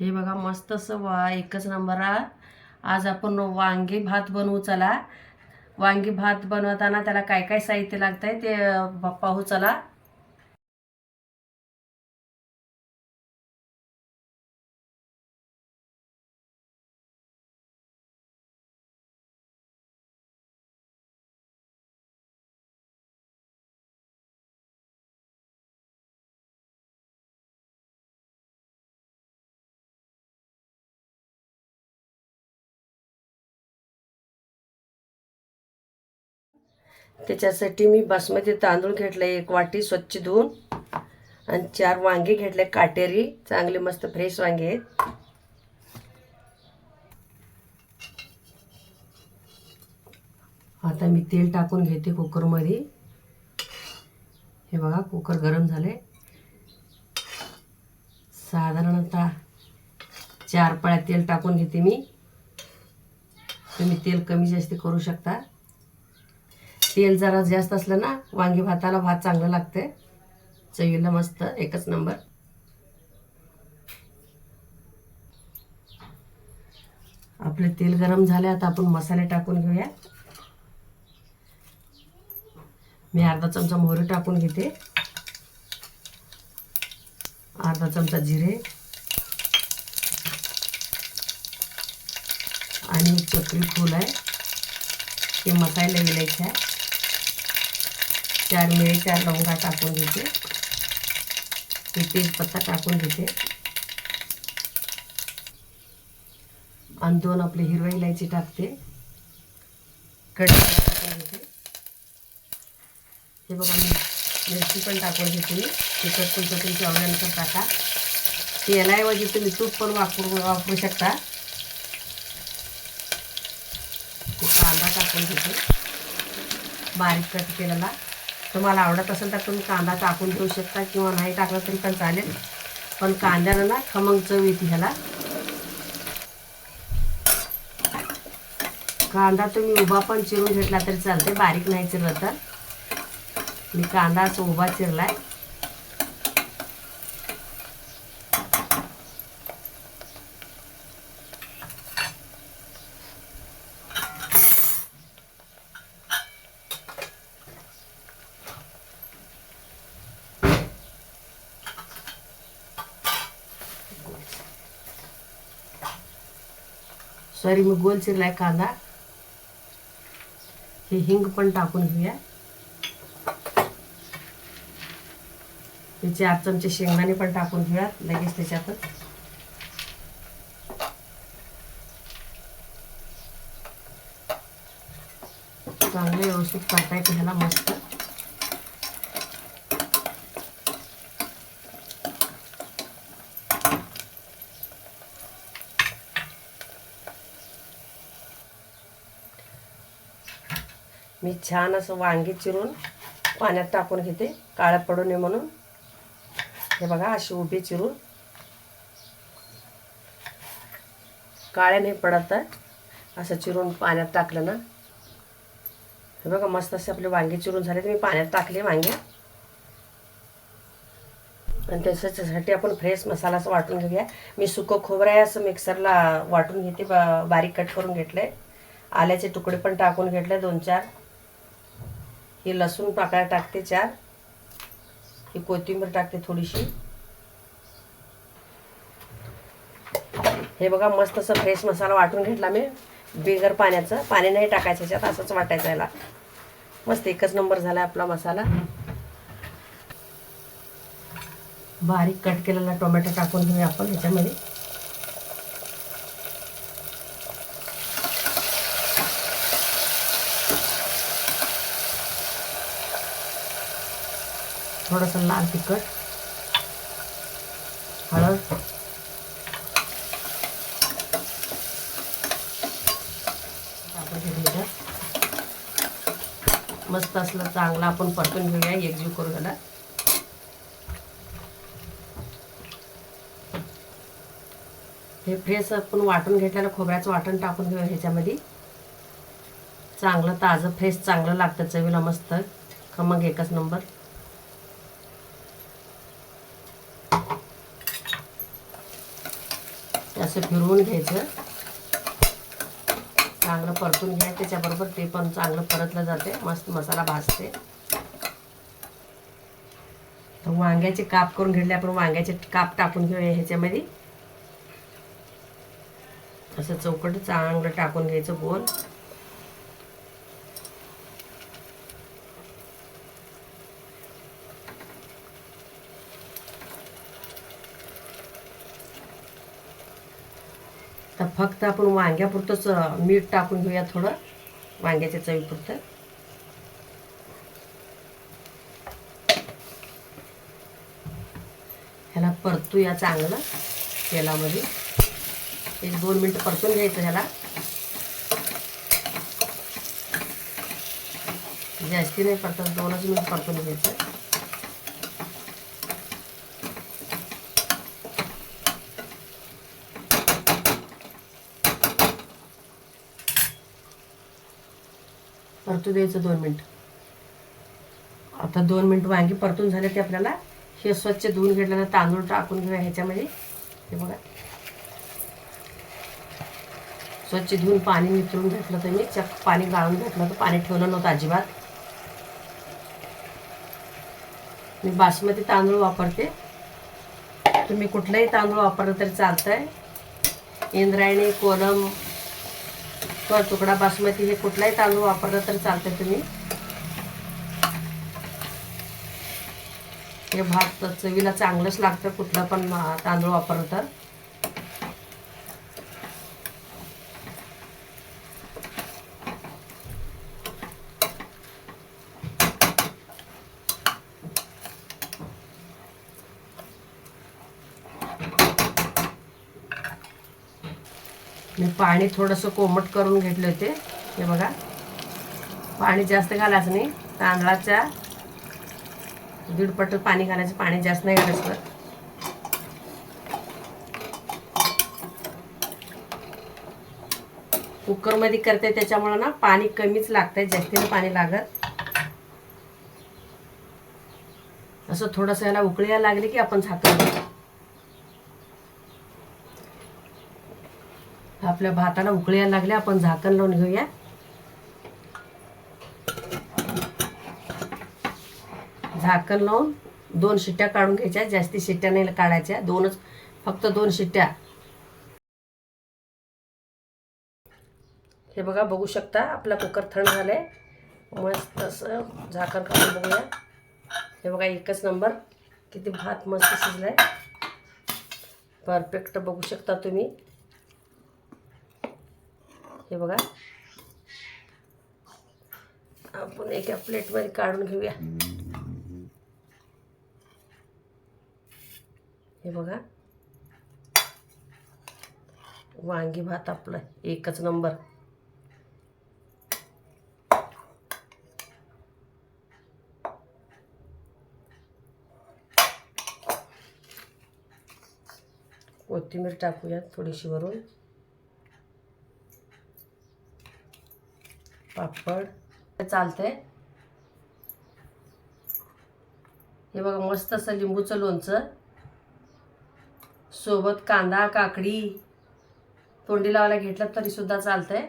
हे बघा मस्त असं वा एकच नंबर आज आपण वांगी भात बनवू चला. वांगी भात बनवताना त्याला काय काय साहित्य लागतंय ते पाहू चला. त्याच्यासाठी मी बासमती तांदूळ घेतले एक वाटी स्वच्छ धुवून आणि चार वांगे घेतले काटेरी. चांगले मस्त फ्रेश वांगे आहेत. आता मी तेल टाकून घेते कुकरमध्ये. हे बघा कुकर गरम झाले. साधारणतः चार पळ्या तेल टाकून घेते मी. तुम्ही तेल कमी जास्त करू शकता. तेल जरा जास्त असलं ना वांगी भाताला भात चांगलं लागते चवीला मस्त एकच नंबर. आपले तेल गरम झाले आता आपण मसाले टाकून घेऊया. मी अर्धा चमचा मोहरी टाकून घेते. अर्धा चमचा जिरे. आणि एक चक्री फूल आहे. ते मसायला विलायचे आहे. चार मिळे चार लवंगा टाकून घेते. ते तेजपत्ता टाकून घेते. आणि दोन आपले हिरव्या इलायची टाकते. कढीपत्ता टाकून घेते. हे बघा मी मिरची पण टाकून घेते मी. तिखट तुमचं तुमच्या आवडीनुसार टाका. तेलाऐवजी तुम्ही तूप पण वापरू वापरू शकता. ते कांदा टाकून घेते. बारीक कट केलेला. तुम्हाला आवडत असेल तर तुम्ही कांदा टाकून देऊ शकता किंवा नाही टाकला तरी पण चालेल. पण कांद्यानं ना खमंग चव येते ह्याला. कांदा तुम्ही उभा पण चिरून घेतला तरी चालते बारीक नाही चिरलं तर. मी कांदा असं उभा चिरलाय. सॉरी मी गोल चिरलाय कांदा. हे हिंग पण टाकून घेऊया. त्याचे आठ चमचे शेंगदाणे पण टाकून घेऊया लगेच त्याच्यातच. चांगलं व्यवस्थित परतायचं ह्याला मस्त. मी छान असं वांगी चिरून पाण्यात टाकून घेते. काळं पडू नये म्हणून. हे बघा अशी उभी चिरून. काळ्या नाही पडत असं चिरून पाण्यात टाकलं ना. हे बघा मस्त असे आपले वांगे चिरून झाले. तर मी पाण्यात टाकले वांगे आणि त्याच्यासाठी आपण फ्रेश मसाला असं वाटून घेऊया. मी सुकं खोबरं आहे असं मिक्सरला वाटून घेते. बा बारीक कट करून घेतले आल्याचे तुकडे पण टाकून घेतले दोन चार. ही लसूण टाकायला टाकते चार. ही कोथिंबीर टाकते थोडीशी. हे बघा मस्त असं फ्रेश मसाला वाटून घेतला मी. बिगर पाण्याचं. पाणी नाही टाकायचं याच्यात असंच वाटायचं याला. मस्त एकच नंबर झाला आपला मसाला. बारीक कट केलेला टोमॅटो टाकून घेऊया आपण ह्याच्यामध्ये थोडंसं लाल तिखट हळद. मस्त असलं चांगलं आपण परतून घेऊया एकजीव करू त्याला हे फ्रेश आपण वाटून घेतलेलं खोबऱ्याचं वाटण टाकून घेऊया ह्याच्यामध्ये. चांगलं ताजं फ्रेश चांगलं लागतं चवीला मस्त. खमंग एकच नंबर. असं फिरवून घ्यायचं. चांगलं परतून घ्या. त्याच्याबरोबर ते पण चांगलं परतलं जाते. मस्त मसाला भाजते. तर वांग्याचे काप करून घेतले. आपण वांग्याचे काप टाकून घेऊया ह्याच्यामध्ये. असं चौकट चांगलं टाकून घ्यायचं गोल तर फक्त आपण वांग्यापुरतंच मीठ टाकून घेऊया थोडं वांग्याच्या चवीपुरतं. ह्याला परतूया चांगलं तेलामध्ये. एक दोन मिनटं परतून घ्यायचं ह्याला. जास्ती नाही परतत दोनच मिनिट परतून घ्यायचं. परतू द्यायचं दोन मिनिट. आता दोन मिनिट वांगी परतून झाले ते आपल्याला. हे स्वच्छ धुवून घेतलेलं तांदूळ टाकून घेऊया ह्याच्यामध्ये. हे बघा. स्वच्छ धुवून पाणी निथळून घेतलं तर मी. चक पाणी गाळून घेतलं तर पाणी ठेवलं नव्हतं अजिबात. मी बासमती तांदूळ वापरते. तुम्ही कुठलाही तांदूळ वापरलं तरी आहे इंद्रायणी कोलम किंवा तुकडा बासमती हे कुठलाही तांदूळ वापरलं तर चालतंय तुम्ही. हे भात चवीला चांगलंच लागतं कुठलं पण तांदूळ वापरलं तर. मी पाणी थोडंसं कोमट करून घेतले होते. हे बघा. पाणी जास्त घालायचं नाही. तांदळाच्या दीडपट पाणी घालायचं. पाणी जास्त नाही घालायचं. कुकरमध्ये करते त्याच्यामुळं ना पाणी कमीच लागतंय. जास्तीनं पाणी लागत. असं थोडंसं याला उकळी लागली की आपण झाकण आपल्या भाताला उकळी यायला लागल्या आपण झाकण लावून घेऊया. झाकण लावून दोन शिट्ट्या काढून घ्यायच्या जास्ती शिट्ट्या नाही काढायच्या दोनच फक्त दोन शिट्ट्या. हे बघा बघू शकता आपला कुकर थंड झालाय. मस्त असं झाकण काढून बघूया. हे बघा एकच नंबर. किती भात मस्त शिजलाय. परफेक्ट बघू शकता तुम्ही. हे बघा. आपण एका प्लेटमध्ये काढून घेऊया. हे बघा. वांगी भात आपलं एकच नंबर. कोथिंबीर टाकूया थोडीशी वरून. पापड. चालतंय. हे बघा मस्त असं लिंबूचं लोणचं. सोबत कांदा काकडी. तोंडी लावायला घेतलं तरी सुद्धा चालतंय.